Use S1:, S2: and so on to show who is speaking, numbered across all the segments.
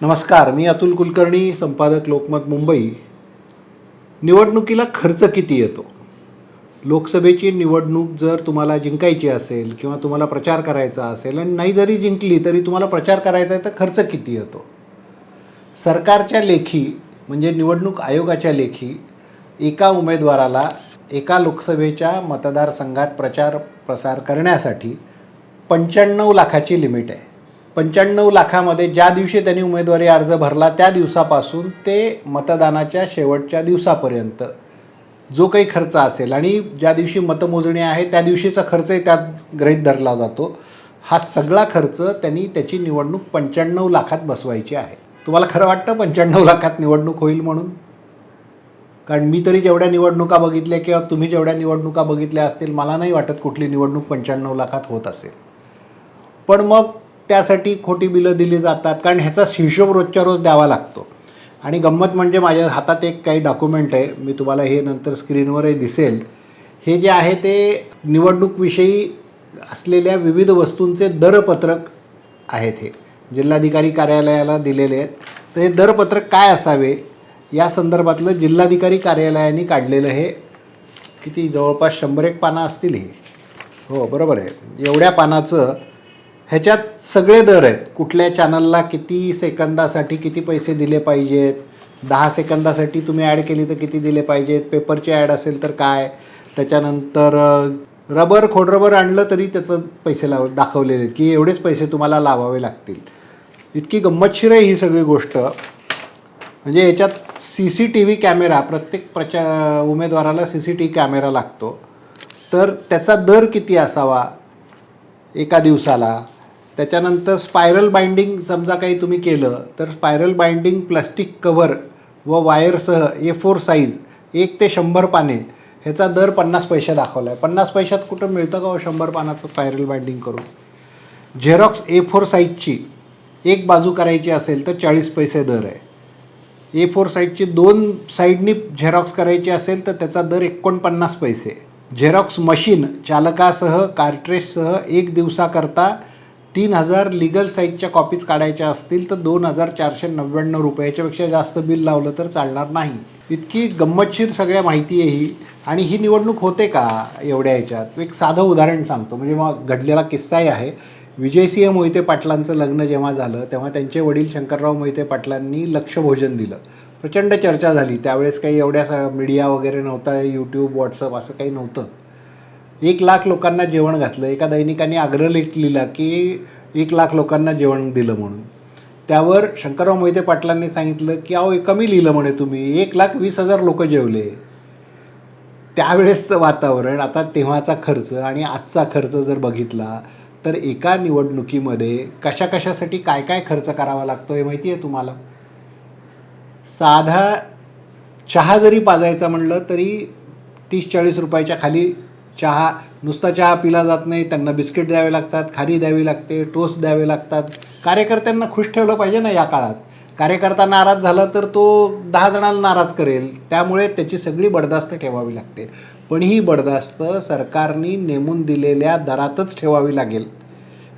S1: नमस्कार मी अतुल कुलकर्णी संपादक लोकमत मुंबई. निवडणुकीला खर्च किती येतो? लोकसभेची निवडणूक जर तुम्हाला जिंकायची असेल किंवा तुम्हाला प्रचार करायचा असेल आणि नाही जरी जिंकली तरी तुम्हाला प्रचार करायचा आहे तर खर्च किती येतो? सरकारच्या लेखी म्हणजे निवडणूक आयोगाच्या लेखी एका उमेदवाराला एका लोकसभेच्या मतदारसंघात प्रचार प्रसार करण्यासाठी पंच्याण्णव लाखाची लिमिट आहे. पंच्याण्णव लाखामध्ये ज्या दिवशी त्यांनी उमेदवारी अर्ज भरला त्या दिवसापासून ते मतदानाच्या शेवटच्या दिवसापर्यंत. जो काही खर्च असेल आणि ज्या दिवशी मतमोजणी आहे त्या दिवशीचा खर्चही त्यात गृहीत धरला जातो. हा सगळा खर्च त्यांनी त्याची निवडणूक पंच्याण्णव लाखात बसवायची आहे. तुम्हाला खरं वाटतं पंच्याण्णव लाखात निवडणूक होईल म्हणून? कारण मी तरी जेवढ्या निवडणुका बघितल्या किंवा तुम्ही जेवढ्या निवडणुका बघितल्या असतील मला नाही वाटत कुठली निवडणूक पंच्याण्णव लाखात होत असेल. पण मग त्यासाठी खोटी बिलं दिली जातात. कारण ह्याचा हिशोब रोजच्या रोज द्यावा लागतो. आणि गंमत म्हणजे माझ्या हातात एक काही डॉक्युमेंट आहे. मी तुम्हाला हे नंतर स्क्रीनवरही दिसेल. हे जे आहे ते निवडणूकविषयी असलेल्या विविध वस्तूंचे दरपत्रक आहेत हे. जिल्हाधिकारी कार्यालयाला दिलेले आहेत. तर हे दरपत्रक काय असावे? या संदर्भातलं जिल्हाधिकारी कार्यालयाने काढलेलं हे. किती जवळपास शंभर एक पानं असतील हे. हो बरोबर आहे. एवढ्या पानाचं ह्याच्यात सगळे दर आहेत. कुठल्या चॅनलला किती सेकंदासाठी किती पैसे दिले पाहिजेत? दहा सेकंदासाठी तुम्ही ॲड केली तर किती दिले पाहिजेत? पेपरची ॲड असेल तर काय? त्याच्यानंतर रबर खोडरबर आणलं तरी त्याचं पैसे लाव दाखवलेले आहेत की एवढेच पैसे तुम्हाला लावावे लागतील. इतकी गंमतशीर आहे ही सगळी गोष्ट. म्हणजे याच्यात C C T V camera प्रत्येक प्रचा उमेदवाराला C C T V camera लागतो. तर त्याचा दर किती असावा? एका दिवसाला. त्याच्यानंतर स्पायरल बाइंडिंग समजा काही तुम्ही केलं तर स्पायरल बाइंडिंग प्लास्टिक कवर व वायरसह ए फोर साईज एक ते शंभर पाने ह्याचा दर पन्नास पैसे दाखवला आहे पन्नास पैशात कुठं मिळतं का हो शंभर पानाचं स्पायरल बाइंडिंग करून? झेरॉक्स ए फोर साईजची एक बाजू करायची असेल तर चाळीस पैसे दर आहे. ए फोर साईजची दोन साईडनी झेरॉक्स करायची असेल तर त्याचा दर एकोणपन्नास पैसे. झेरॉक्स मशीन चालकासह कार्ट्रेजसह एक दिवसाकरता तीन हजार लिगल साईजच्या कॉपीज काढायच्या असतील तर दोन हजार चारशे नव्याण्णव रुपये याच्यापेक्षा जास्त बिल लावलं तर चालणार नाही. इतकी गंमतशीर सगळ्या माहिती आहे ही. आणि ही निवडणूक होते का एवढ्या याच्यात? एक साधं उदाहरण सांगतो. म्हणजे मग घडलेला किस्साही आहे. विजयसिंह मोहिते पाटलांचं लग्न जेव्हा झालं तेव्हा त्यांचे वडील शंकरराव मोहिते पाटलांनी लक्षभोजन दिलं. प्रचंड चर्चा झाली. त्यावेळेस काही एवढ्या सा मीडिया वगैरे नव्हता यूट्यूब व्हॉट्सअप असं काही नव्हतं. एक लाख लोकांना जेवण घातलं. एका दैनिकाने आग्रहलेख लिहिला की एक लाख लोकांना जेवण दिलं म्हणून. त्यावर शंकरराव मोहिते पाटलांनी सांगितलं की अहो कमी लिहिलं म्हणे तुम्ही. एक लाख वीस हजार लोक जेवले. त्यावेळेसचं वातावरण आता तेव्हाचा खर्च आणि आजचा खर्च जर बघितला तर एका निवडणुकीमध्ये कशा कशासाठी काय काय खर्च करावा लागतो हे माहिती आहे तुम्हाला? साधा चहा जरी पाजायचा म्हणलं तरी तीस चाळीस रुपयाच्या खाली चहा नुसता चहा पिला जात नाही त्यांना बिस्किट द्यावे लागतात खारी द्यावी लागते टोस्ट द्यावे लागतात. कार्यकर्त्यांना खुश ठेवलं पाहिजे ना या काळात. कार्यकर्ता नाराज झाला तर तो दहा जणांना नाराज करेल. त्यामुळे त्याची सगळी बडदास्त ठेवावी लागते. पण ही बडदास्त सरकारने नेमून दिलेल्या दरातच ठेवावी लागेल.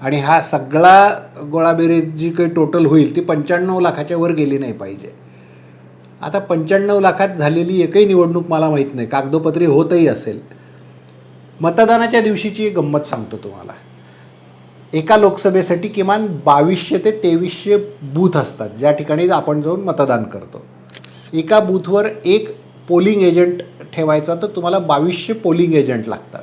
S1: आणि हा सगळा गोळाबेरीज जी काही टोटल होईल ती पंच्याण्णव लाखाच्या वर गेली नाही पाहिजे. आता पंच्याण्णव लाखात झालेली एकही निवडणूक मला माहीत नाही. कागदोपत्री होतही असेल. मतदानाच्या दिवशीची एक गंमत सांगतो तुम्हाला. एका लोकसभेसाठी किमान बावीसशे ते तेवीसशे बूथ असतात. ज्या ठिकाणी आपण जाऊन मतदान करतो. एका बूथवर एक पोलिंग एजंट ठेवायचा तर तुम्हाला बावीसशे पोलिंग एजंट लागतात.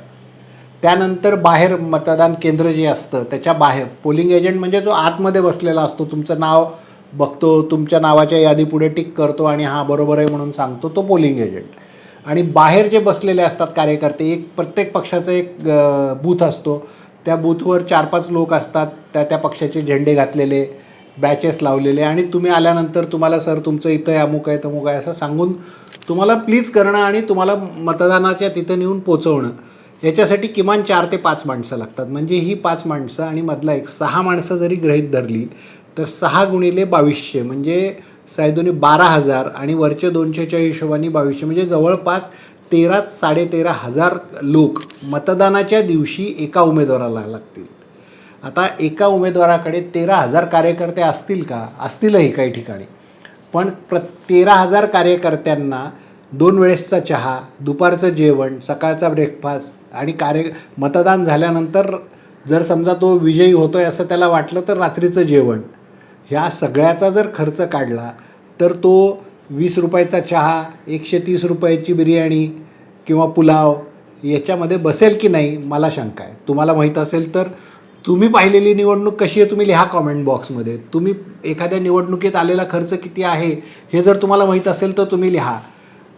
S1: त्यानंतर बाहेर मतदान केंद्र जे असतं त्याच्या बाहेर पोलिंग एजंट म्हणजे जो आतमध्ये बसलेला असतो. तुमचं नाव बघतो तुमच्या नावाच्या यादीपुढे टिक करतो आणि हा बरोबर आहे म्हणून सांगतो तो पोलिंग एजंट. आणि बाहेर जे बसलेले असतात कार्यकर्ते एक प्रत्येक पक्षाचा एक बूथ असतो. त्या बूथवर चार पाच लोक असतात त्या त्या पक्षाचे झेंडे घातलेले बॅचेस लावलेले आणि तुम्ही आल्यानंतर तुम्हाला सर तुमचं इथं अमुक आहे तमुक आहे असं सांगून तुम्हाला प्लीज करणं आणि तुम्हाला मतदानाच्या तिथं नेऊन पोचवणं. याच्यासाठी किमान चार ते पाच माणसं लागतात. म्हणजे ही पाच माणसं आणि मधला एक सहा माणसं जरी गृहीत धरली तर सहा गुणिले बावीसशे. म्हणजे सायदोनी बारा हजार आणि वरचे दोनशेच्या हिशोबाने बावीसशे म्हणजे जवळपास तेरा साडेतेरा हजार लोक मतदानाच्या दिवशी एका उमेदवाराला लागतील. आता एका उमेदवाराकडे तेरा हजार कार्यकर्ते असतील का? असतीलही काही ठिकाणी. पण प्र तेरा हजार कार्यकर्त्यांना दोन वेळेसचा चहा दुपारचं जेवण सकाळचा ब्रेकफास्ट आणि कार्य मतदान झाल्यानंतर जर समजा तो विजयी होतो आहे असं त्याला वाटलं तर रात्रीचं जेवण. ह्या सगळ्याचा जर खर्च काढला तर तो वीस रुपयाचा चहा एकशे तीस रुपयाची बिर्याणी किंवा पुलाव याच्यामध्ये बसेल की नाही मला शंका आहे. तुम्हाला माहीत असेल तर तुम्ही पाहिलेली निवडणूक कशी आहे तुम्ही लिहा कॉमेंट बॉक्समध्ये तुम्ही एखाद्या निवडणुकीत आलेला खर्च किती आहे हे जर तुम्हाला माहीत असेल तर तुम्ही लिहा.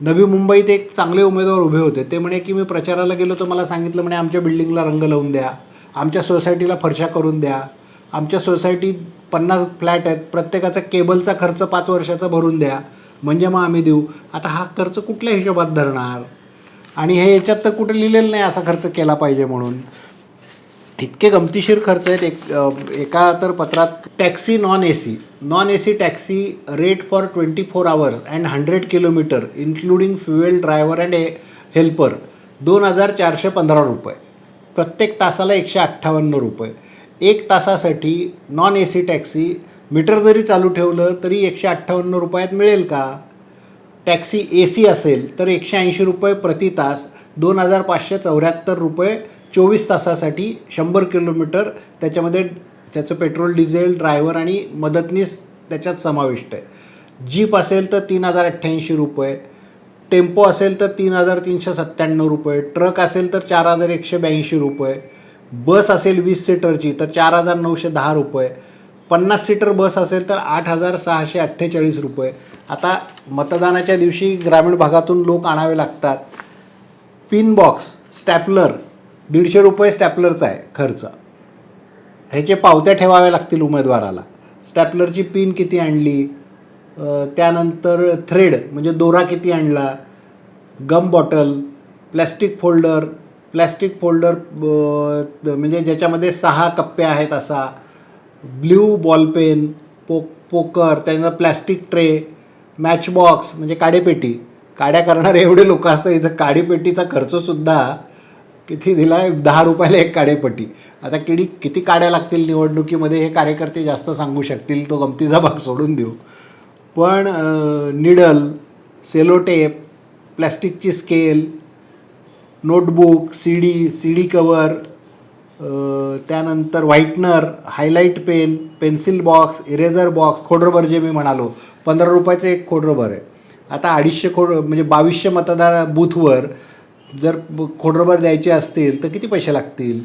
S1: नवी मुंबईत एक चांगले उमेदवार उभे होते. ते म्हणे की मी प्रचाराला गेलो तर मला सांगितलं म्हणे आमच्या बिल्डिंगला रंग लावून द्या आमच्या सोसायटीला फरशा करून द्या आमच्या सोसायटीत पन्नास फ्लॅट आहेत प्रत्येकाचा केबलचा खर्च पाच वर्षाचा भरून द्या. म्हणजे मग आम्ही देऊ. आता हा खर्च कुठल्या हिशोबात धरणार? आणि हे याच्यात तर कुठे लिहिलेलं नाही असा खर्च केला पाहिजे म्हणून. इतके गमतीशीर खर्च आहेत. एक एका तर पत्रात taxi non A C non A C taxi rate for twenty four hours and hundred kilometre including fuel driver and helper दोन हजार चारशे पंधरा रुपये. प्रत्येक तासाला एकशे अठ्ठावन्न रुपये. एक तासासाठी non A C taxi meter जरी चालू ठेवलं तरी एकशे अठ्ठावन्न रुपयात मिळेल का? टॅक्सी ए सी असेल तर एकशे ऐंशी रुपये प्रति तास दोन हजार पाचशे चौऱ्याहत्तर रुपये चोवीस तासासाठी शंभर किलोमीटर. त्याच्यामध्ये त्याचं पेट्रोल डिझेल ड्रायव्हर आणि मदतनीस त्याच्यात समाविष्ट आहे. जीप असेल तर तीन हजार अठ्ठ्याऐंशी रुपये. टेम्पो असेल तर तीन हजार तीनशे सत्त्याण्णव रुपये. ट्रक असेल तर चार हजार एकशे ब्याऐंशी रुपये. बस असेल वीस सीटरची तर चार हजार नऊशे दहा रुपये. पन्नास सीटर बस असेल तर आठ हजार सहाशे अठ्ठेचाळीस रुपये. आता मतदानाच्या दिवशी ग्रामीण भागातून लोक आणावे लागतात. पिन बॉक्स स्टॅपलर दीडशे रुपये स्टॅपलरचा आहे खर्च. ह्याचे पावत्या ठेवाव्या लागतील उमेदवाराला. स्टॅपलरची पिन किती आणली? त्यानंतर थ्रेड म्हणजे दोरा किती आणला? Gum bottle plastic folder plastic folder म्हणजे ज्याच्यामध्ये सहा कप्पे आहेत असा ब्ल्यू बॉलपेन पो पोकर त्यानंतर प्लॅस्टिक ट्रे मॅचबॉक्स म्हणजे काडेपेटी. काड्या करणारे एवढे लोक असतात इथं काडीपेटीचा खर्चसुद्धा किती दिला आहे? दहा रुपयाला एक काडेपट्टी आता किडी किती काड्या लागतील निवडणुकीमध्ये हे कार्यकर्ते जास्त सांगू शकतील तो गमतीचा भाग सोडून देऊ. पण needle sellotape प्लॅस्टिकची scale notebook C D C D cover त्यानंतर whitener highlight pen pencil box eraser box खोडरबर जे मी म्हणालो पंधरा रुपयाचं एक खोडरबर आहे. आता अडीचशे खोड म्हणजे बावीसशे मतदार बूथवर जर ब- खोडरबर द्यायचे असतील तर किती पैसे लागतील?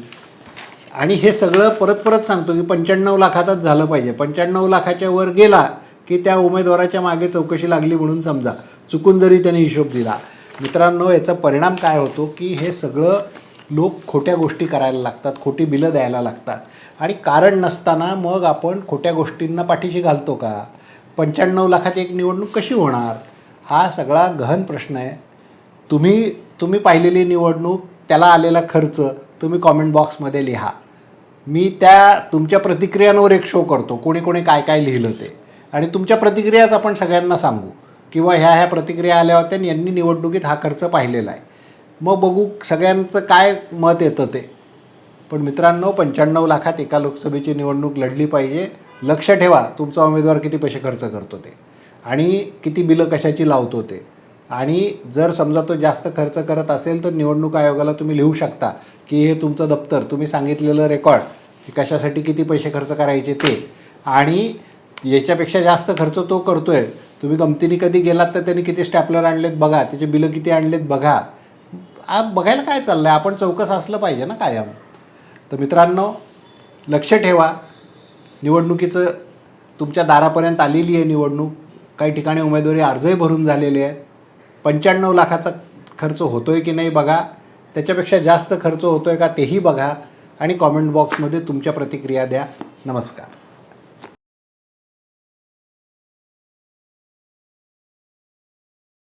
S1: आणि हे सगळं परत परत सांगतो की पंच्याण्णव लाखातच झालं पाहिजे. पंच्याण्णव लाखाच्या वर गेला की त्या उमेदवाराच्या मागे चौकशी लागली म्हणून समजा. चुकून जरी त्याने हिशोब दिला. मित्रांनो याचा परिणाम काय होतो की हे सगळं लोक खोट्या गोष्टी करायला लागतात खोटी बिलं द्यायला लागतात. आणि कारण नसताना मग आपण खोट्या गोष्टींना पाठीशी घालतो का? पंच्याण्णव लाखात एक निवडणूक कशी होणार? हा सगळा गहन प्रश्न आहे. तुम्ही तुम्ही पाहिलेली निवडणूक त्याला आलेला खर्च तुम्ही कॉमेंट बॉक्समध्ये लिहा. मी त्या तुमच्या प्रतिक्रियांवर एक शो करतो. कोणी कोणी काय काय लिहिलं ते. आणि तुमच्या प्रतिक्रियाच आपण सगळ्यांना सांगू. किंवा ह्या ह्या प्रतिक्रिया आल्या होत्या आणि यांनी निवडणुकीत हा खर्च पाहिलेला आहे. मग बघू सगळ्यांचं काय मत येतं ते. पण मित्रांनो पंच्याण्णव लाखात एका लोकसभेची निवडणूक लढली पाहिजे. लक्ष ठेवा तुमचा उमेदवार किती पैसे खर्च करतो ते. आणि किती बिलं कशाची लावतो ते. आणि जर समजा तो जास्त खर्च करत असेल तर निवडणूक आयोगाला तुम्ही लिहू शकता की हे तुमचं दप्तर तुम्ही सांगितलेलं रेकॉर्ड की कशासाठी किती पैसे खर्च करायचे ते. आणि याच्यापेक्षा जास्त खर्च तो करतो आहे तुम्ही गमतीने कधी गेलात तर त्यांनी किती स्टॅपलर आणलेत बघा त्याचे बिलं किती आणलेत बघा. आ बघायला काय चाललं आहे आपण चौकस असलं पाहिजे ना कायम. तर मित्रांनो लक्ष ठेवा. निवडणुकीचं तुमच्या दारापर्यंत आलेली आहे निवडणूक. काही ठिकाणी उमेदवारी अर्जही भरून झालेले आहेत. पंच्याण्णव लाखाचा खर्च होतो आहे की नाही बघा. त्याच्यापेक्षा जास्त खर्च होतो आहे का तेही बघा. आणि कॉमेंट बॉक्समध्ये तुमच्या प्रतिक्रिया द्या. नमस्कार.